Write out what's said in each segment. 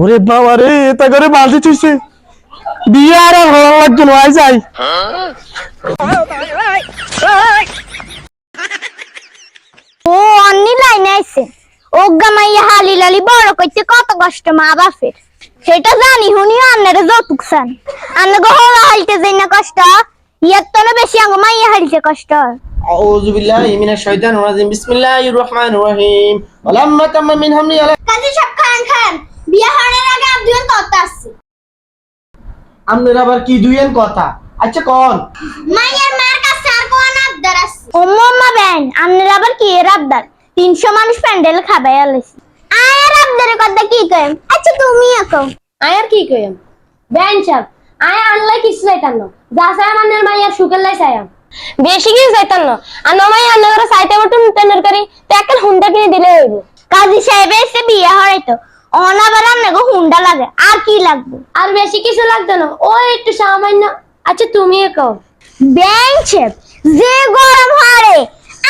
ওরে বাবা রে এটা করে বালতি চুইছে বিয়ে আর আর হওয়ার লাগতো না আই যাই ও অন্নি লাইনে আইছে ওগা মাইয়া হালি লালি বড় করতে কত কষ্ট মা বাপের সেটা জানি হুনি আন্নারে যৌতুক সান আন্না গো হওয়া হালতে যাই না কষ্ট ইয়ার তো না বেশি আঙ্গ মাইয়া হালতে কষ্ট أعوذ بالله من الشيطان الرجيم بسم الله الرحمن الرحيم ولما تم من حملي على কাজী সব খান খান বিয়া হওয়ার আগে আব্দুল তত আসছে আপনার আবার কি দুইয়েন কথা? আচ্ছা কোন। মাইয়ার মার কাছে আর কোন আবদার আছে? ও মাম্মা বেন আন্নার আবার কি এর আবদার? তিনশো মানুষ প্যান্ডেল খাবে আলেছি আয়ার আবদারের কথা কি কইম? আচ্ছা তুমি কও। আয়ার কি কইম? বেন সাহেব আয় আনলে কিছু চাইতাম না। যা চাই মানের সুখের লাই বেশি কিছু চাইতাম না। আর নমাই চাইতে বটুন টেন্ডার করি তো একটা হুন্ডা কিনে দিলে হইব। কাজী সাহেব এসে বিয়ে হরাইতো অনাবার আন্নাগো হুন্ডা লাগে। আর কি লাগবে? আর বেশি কিছু লাগতো না। ও একটু সামান্য। আচ্ছা তুমি কও। বেঞ্চে যে গরম হারে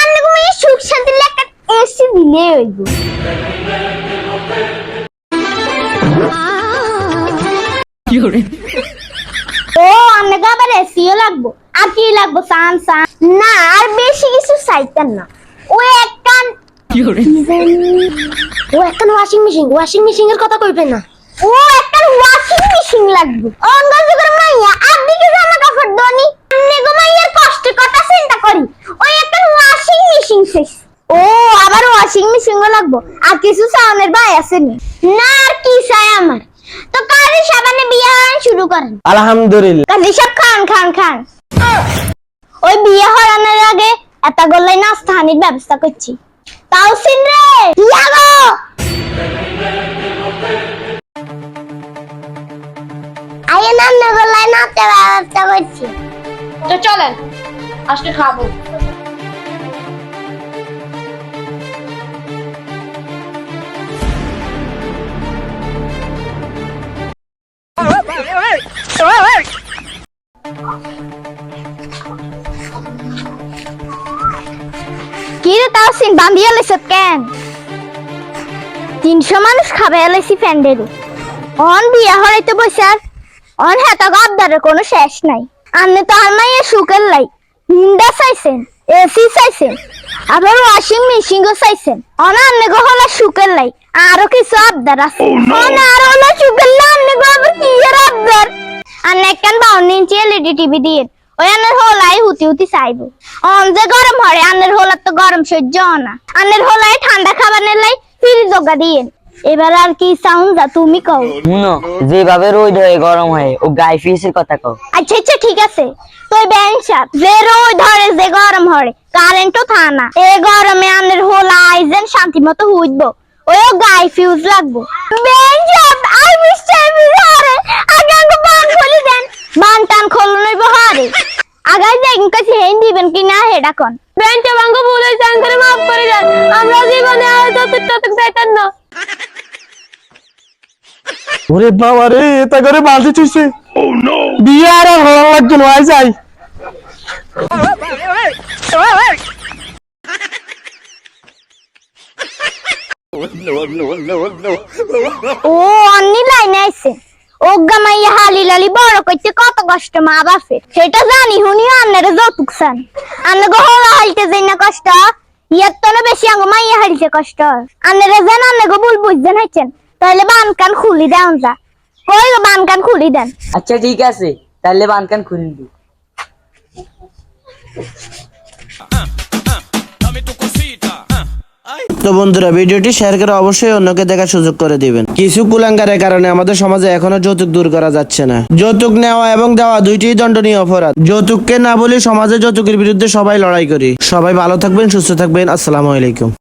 আন্নাগো মানে সুখ শান্তি একটা এসি দিলে হইব। ও আন্নাগো আবার এসিও লাগবো। আর কি লাগবো? সান সান। না আর বেশি কিছু চাইতেন না। ও একখান কি জানি? ও একটা ওয়াশিং মেশিন ওয়াশিং মেশিনের কথা কইবে না। ও একটা ওয়াশিং মেশিন লাগবে। অঙ্গাজি করে মাইয়া আপনি কি জামা কাপড় দনি আমনে গো মাইয়ার কষ্টের কথা চিন্তা করি। ওই একটা ওয়াশিং মেশিন শেষ। ও আবার ওয়াশিং মেশিন লাগবো। আর কিছু সাউনের ভাই আসেনি না। আর কি চাই আমার। তো কাজী সাবানে বিয়ে হওয়ান শুরু করেন। আলহামদুলিল্লাহ। কাজী খান খান খান। ওই বিয়ে হওয়ানোর আগে এত গল্লাই নাস্তা হানির ব্যবস্থা করছি। তাও সিন রে লাগো আগে নাম না গল্লাই নাস্তা ব্যবস্থা করছি তো চলেন, আজকে খাব। কি রে তাও সিন বান্ধি এলাইছ কেন? তিনশো মানুষ খাবে এলাইছি ফ্যান্ডেরু। অন বিয়া হরাইতে বসার অন হেতা গদ্দারের কোনো শেষ নাই। আপনি তো আর মাইয়া সুখের লাই। হুন্ডা চাইছেন এসি চাইছেন আবার ওয়াশিং মেশিনও চাইছেন। অন আপনি গো হলো সুখের লাই আরও কিছু আবদার আছে। অন আরও হলো সুখের লাই আপনি গো আবার কি এর আবদার? আর একখান বাউন্ন ইঞ্চি এলইডি টিভি দিয়ে ওই আনের হোলাই হুতি হুতি চাইব। অন যে গরম হরে আনের তো গরম সহ্য না। আনের হোলাই ঠান্ডা খাবারের লাই ফ্রিজ জগা দিয়ে এবার আর কি সাউন্ড যা তুমি কও? শুনো যেভাবে রোদ হয়ে গরম হয়ে ও গাই ফিসের কথা কও। আচ্ছা আচ্ছা ঠিক আছে। তুই ব্যাংক যে রোদ ধরে যে গরম হরে কারেন্টও থানা। এই গরমে আনের হোলা আইজেন শান্তি মতো হুইতবো ওই গাই ফিউজ লাগবো। ব্যাংক আই মিস্টার বিহারে আগে আগে বান খুলি দেন। বান টান খোলন হইব হারে। আগাই দেখেন কাছে হেন দিবেন কি না হেডা কোন। বেঞ্চে ভাঙ্গ ভুলে চান করে মাফ করে দেন। আমরা জীবনে আর যত তত চাইতাম না ওরে বাবা রে এটা করে বালতি চুইছে বিয়ে আর আর হওয়ার লাগতো না আই যাই। ও অন্নি লাইনে আইছে। ওগা মাইয়া হালি লালি বড় করতে কত কষ্ট মা বাপের সেটা জানি হুনি আন্নারে যৌতুক সান আন্না গো হওয়া হালতে যাই না কষ্ট, ইয়ার তো না বেশি আঙ্গ মাইয়া হালতে কষ্ট। আন্নারে যেন আন্না গো ভুল বুঝছেন হয়েছেন তাহলে বান কান খুলি দেন যা। কই গো বান কান খুলি দেন? আচ্ছা ঠিক আছে তাহলে বানকান খুলি দিই তো বন্ধুরা, ভিডিওটি শেয়ার করে অবশ্যই অন্যকে দেখার সুযোগ করে দিবেন। কিছু কুলাঙ্গারের কারণে আমাদের সমাজে এখনও যৌতুক দূর করা যাচ্ছে না। যৌতুক নেওয়া এবং দেওয়া দুইটি দণ্ডনীয় অপরাধ। যৌতুককে না বলে সমাজে যৌতুকের বিরুদ্ধে সবাই লড়াই করি। সবাই ভালো থাকবেন, সুস্থ থাকবেন। আসসালামু আলাইকুম।